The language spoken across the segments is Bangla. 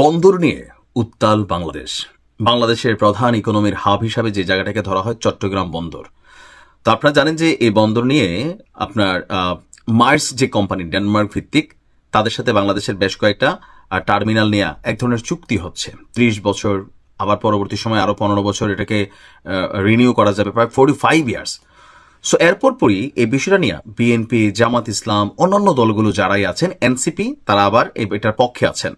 বন্দর নিয়ে উত্তাল বাংলাদেশ। বাংলাদেশের প্রধান ইকোনমির হাব হিসাবে যে জায়গাটাকে ধরা হয় চট্টগ্রাম বন্দর। তো আপনারা জানেন যে এই বন্দর নিয়ে আপনার মার্স যে কোম্পানি ডেনমার্ক ভিত্তিক, তাদের সাথে বাংলাদেশের বেশ কয়েকটা টার্মিনাল নিয়ে এক ধরনের চুক্তি হচ্ছে। ত্রিশ বছর, আবার পরবর্তী সময় আরও পনেরো বছর এটাকে রিনিউ করা যাবে, প্রায় ফোর্টি ফাইভ ইয়ার্স সো এরপর পরই এই বিষয়টা নিয়ে বিএনপি জামাত ইসলাম, অন্যান্য দলগুলো যারাই আছেন এনসিপি তারা আবার এটার পক্ষে আছেন।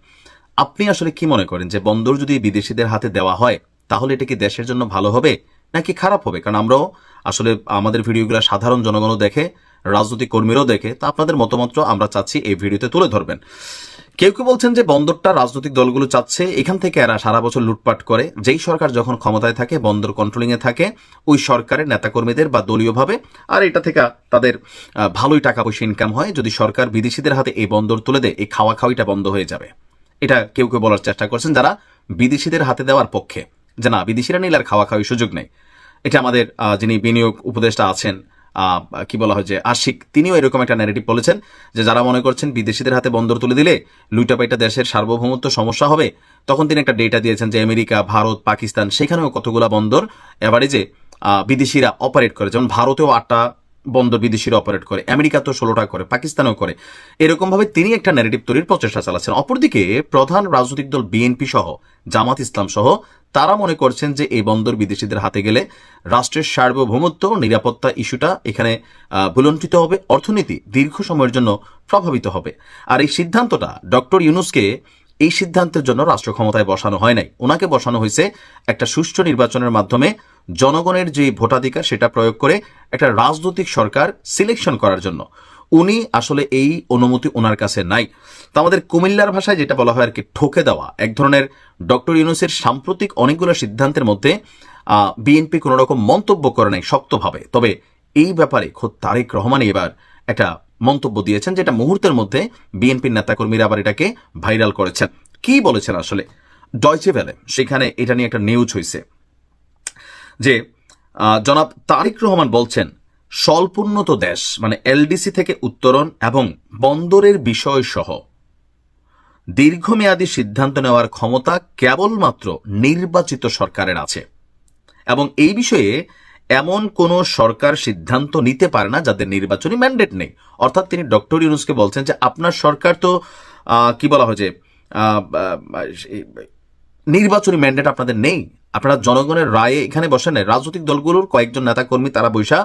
আপনি আসলে কি মনে করেন যে বন্দর যদি বিদেশিদের হাতে দেওয়া হয়, তাহলে এটা কি দেশের জন্য ভালো হবে নাকি খারাপ হবে? কারণ আমরাও আসলে আমাদের ভিডিওগুলো সাধারণ জনগণও দেখে, রাজনৈতিক কর্মীরাও দেখে, তা আপনাদের মতামত আমরা চাচ্ছি এই ভিডিওতে তুলে ধরবেন। কেউ কেউ বলছেন যে বন্দরটা রাজনৈতিক দলগুলো চাচ্ছে, এখান থেকে এরা সারা বছর লুটপাট করে। যেই সরকার যখন ক্ষমতায় থাকে, বন্দর কন্ট্রোলিং এ থাকে, ওই সরকারের নেতাকর্মীদের বা দলীয়ভাবে, আর এটা থেকে তাদের ভালোই টাকা পয়সা ইনকাম হয়। যদি সরকার বিদেশিদের হাতে এই বন্দর তুলে দেয়, এই খাওয়া খাওয়াইটা বন্ধ হয়ে যাবে। এটা কেউ কেউ বলার চেষ্টা করছেন যারা বিদেশিদের হাতে দেওয়ার পক্ষে। যে না বিদেশিরা নিলে আর খাওয়া খাওয়াই সুযোগ নেই। এটা আমাদের যিনি বিনিয়োগ উপদেষ্টা আছেন কি বলা হয় যে আশিক তিনিও এরকম একটা ন্যারেটিভ বলেছেন যে যারা মনে করছেন বিদেশিদের হাতে বন্দর তুলে দিলে লুইটা পাইটা দেশের সার্বভৌমত্ব সমস্যা হবে তখন তিনি একটা ডেটা দিয়েছেন যে আমেরিকা ভারত পাকিস্তান সেখানেও কতগুলা বন্দর এভারেজে আহ, বিদেশিরা অপারেট করে। যেমন ভারতেও আটটা বন্দর বিদেশিরা অপারেট করে, আমেরিকা তো ষোলোটা করে, পাকিস্তানও করে। এরকম ভাবে তিনি একটা ন্যারেটিভ তৈরির প্রচেষ্টা চালাচ্ছেন। অপরদিকে প্রধান রাজনৈতিক দল বিএনপি সহ, জামাত ইসলাম সহ, তারা মনে করছেন যে এই বন্দর বিদেশিদের হাতে গেলে রাষ্ট্রের সার্বভৌমত্ব নিরাপত্তা ইস্যুটা এখানে ভুলণ্ঠিত হবে, অর্থনীতি দীর্ঘ সময়ের জন্য প্রভাবিত হবে। আর এই সিদ্ধান্তটা ডক্টর ইউনুসকে এই সিদ্ধান্তের জন্য রাষ্ট্র ক্ষমতায় বসানো হয় নাই। ওনাকে বসানো হয়েছে একটা সুষ্ঠু নির্বাচনের মাধ্যমে জনগণের যে ভোটাধিকার সেটা প্রয়োগ করে একটা রাজনৈতিক সরকার সিলেকশন করার জন্য। উনি আসলে এই অনুমতি ওনার কাছে নাই। তো আমাদের কুমিল্লার ভাষায় যেটা বলা হয় আর কি, ঠকে দেওয়া। এক ধরনের ডক্টর ইউনুসের সাম্প্রতিক অনেকগুলো সিদ্ধান্তের মধ্যে বিএনপি কোনো রকম মন্তব্য করে নাই শক্তভাবে। তবে এই ব্যাপারে খোদ তারেক রহমান এবার একটা মন্তব্য দিয়েছেন যেটা মুহূর্তের মধ্যে বিএনপির নেতাকর্মীরা আবার এটাকে ভাইরাল করেছেন। কি বলেছেন আসলে? ডয়চে ভ্যালে সেখানে এটা নিয়ে একটা নিউজ হয়েছে যে জনাব তারিক রহমান বলছেন, স্বল্পোন্নত দেশ মানে এলডিসি থেকে উত্তরণ এবং বন্দরের বিষয় সহ, দীর্ঘমেয়াদী সিদ্ধান্ত নেওয়ার ক্ষমতা কেবলমাত্র নির্বাচিত সরকারের আছে। এবং এই বিষয়ে এমন কোন সরকার সিদ্ধান্ত নিতে পারে না যাদের নির্বাচনী ম্যান্ডেট নেই। অর্থাৎ তিনি ডক্টর ইউনুসকে বলছেন যে, আপনার সরকার তো কি বলা হয় যে নির্বাচনী ম্যান্ডেট আপনাদের নেই। আপনারা জনগণের রায়ে এখানে বসেন। রাজনৈতিক দলগুলোর কয়েকজন নেতাকর্মী তারা বৈশা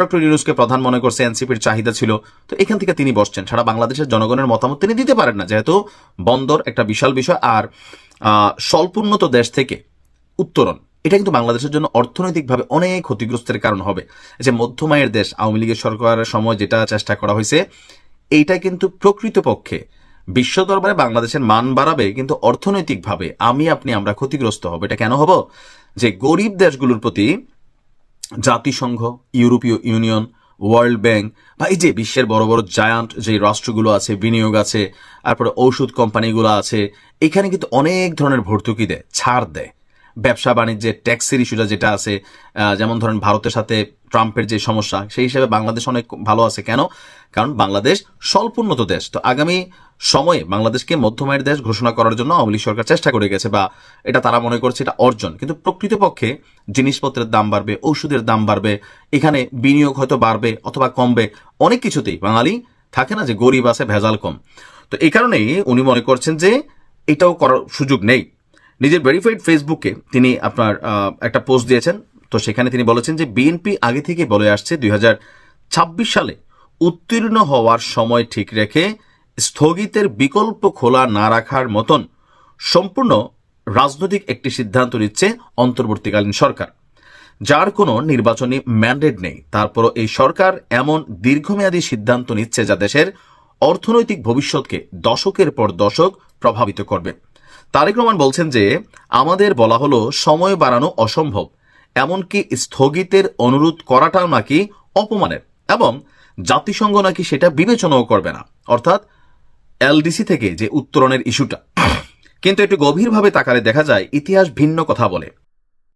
ডক্টর ইউনুসকে প্রধান মনে করছে, এনসিপির চাহিদা ছিল। তো এখান থেকে তিনি বসছেন। সারা বাংলাদেশের জনগণের মতামত তিনি দিতে পারেন না, যেহেতু বন্দর একটা বিশাল বিষয়। আর স্বল্পোন্নত দেশ থেকে উত্তরণ, এটা কিন্তু বাংলাদেশের জন্য অর্থনৈতিকভাবে অনেক ক্ষতিগ্রস্তের কারণ হবে। যে মধ্যমায়ের দেশ, আওয়ামী লীগের সরকারের সময় যেটা চেষ্টা করা হয়েছে, এইটা কিন্তু প্রকৃতপক্ষে বিশ্ব দরবারে বাংলাদেশের মান বাড়াবে, কিন্তু অর্থনৈতিকভাবে আমি, আপনি, আমরা ক্ষতিগ্রস্ত হব। এটা কেন হব? যে গরিব দেশগুলোর প্রতি জাতিসংঘ, ইউরোপীয় ইউনিয়ন, ওয়ার্ল্ড ব্যাংক বা এই যে বিশ্বের বড় বড় জায়ান্ট যে রাষ্ট্রগুলো আছে, বিনিয়োগ আছে, তারপরে ঔষধ কোম্পানিগুলো আছে, এখানে কিন্তু অনেক ধরনের ভর্তুকি দেয়, ছাড় দেয়। ব্যবসা বাণিজ্যের ট্যাক্সের ইস্যুটা যেটা আছে যেমন ধরেন ভারতের সাথে ট্রাম্পের যে সমস্যা, সেই হিসেবে বাংলাদেশ অনেক ভালো আছে। কেন? কারণ বাংলাদেশ স্বল্পোন্নত দেশ। তো আগামী সময়ে বাংলাদেশকে মধ্যমায়ের দেশ ঘোষণা করার জন্য আওয়ামী লীগ সরকার চেষ্টা করে গেছে, বা এটা তারা মনে করছে এটা অর্জন। কিন্তু প্রকৃতপক্ষে জিনিসপত্রের দাম বাড়বে, ঔষধের দাম বাড়বে, এখানে বিনিয়োগ হয়তো বাড়বে অথবা কমবে, অনেক কিছুতেই। বাঙালি থাকে না যে গরিব আছে, ভেজাল কম। তো এই কারণেই উনি মনে করছেন যে এটাও করার সুযোগ নেই। নিজের ভেরিফাইড ফেসবুকে তিনি আপনার একটা পোস্ট দিয়েছেন তো সেখানে তিনি বলেছেন যে বিএনপি আগে থেকে বলে আসছে দুই হাজার ছাব্বিশ সালে উত্তীর্ণ হওয়ার সময় ঠিক রেখে স্থগিতের বিকল্প খোলা না রাখার মতন সম্পূর্ণ রাজনৈতিক একটি সিদ্ধান্ত নিচ্ছে অন্তর্বর্তীকালীন সরকার, যার কোনো নির্বাচনী ম্যান্ডেট নেই। তারপরও এই সরকার এমন দীর্ঘমেয়াদী সিদ্ধান্ত নিচ্ছে যা দেশের অর্থনৈতিক ভবিষ্যৎকে দশকের পর দশক প্রভাবিত করবে। তারেক রহমান বলছেন যে, আমাদের বলা হলো, সময় বাড়ানো অসম্ভব। এমনকি স্থগিতের অনুরোধ করাটাও নাকি অপমানের। এবং জাতিসংঘ নাকি সেটা বিবেচনাও করবে না। অর্থাৎ এলডিসি থেকে যে উত্তরণের ইস্যুটা। কিন্তু একটু গভীরভাবে তাকালে দেখা যায়, ইতিহাস ভিন্ন কথা বলে।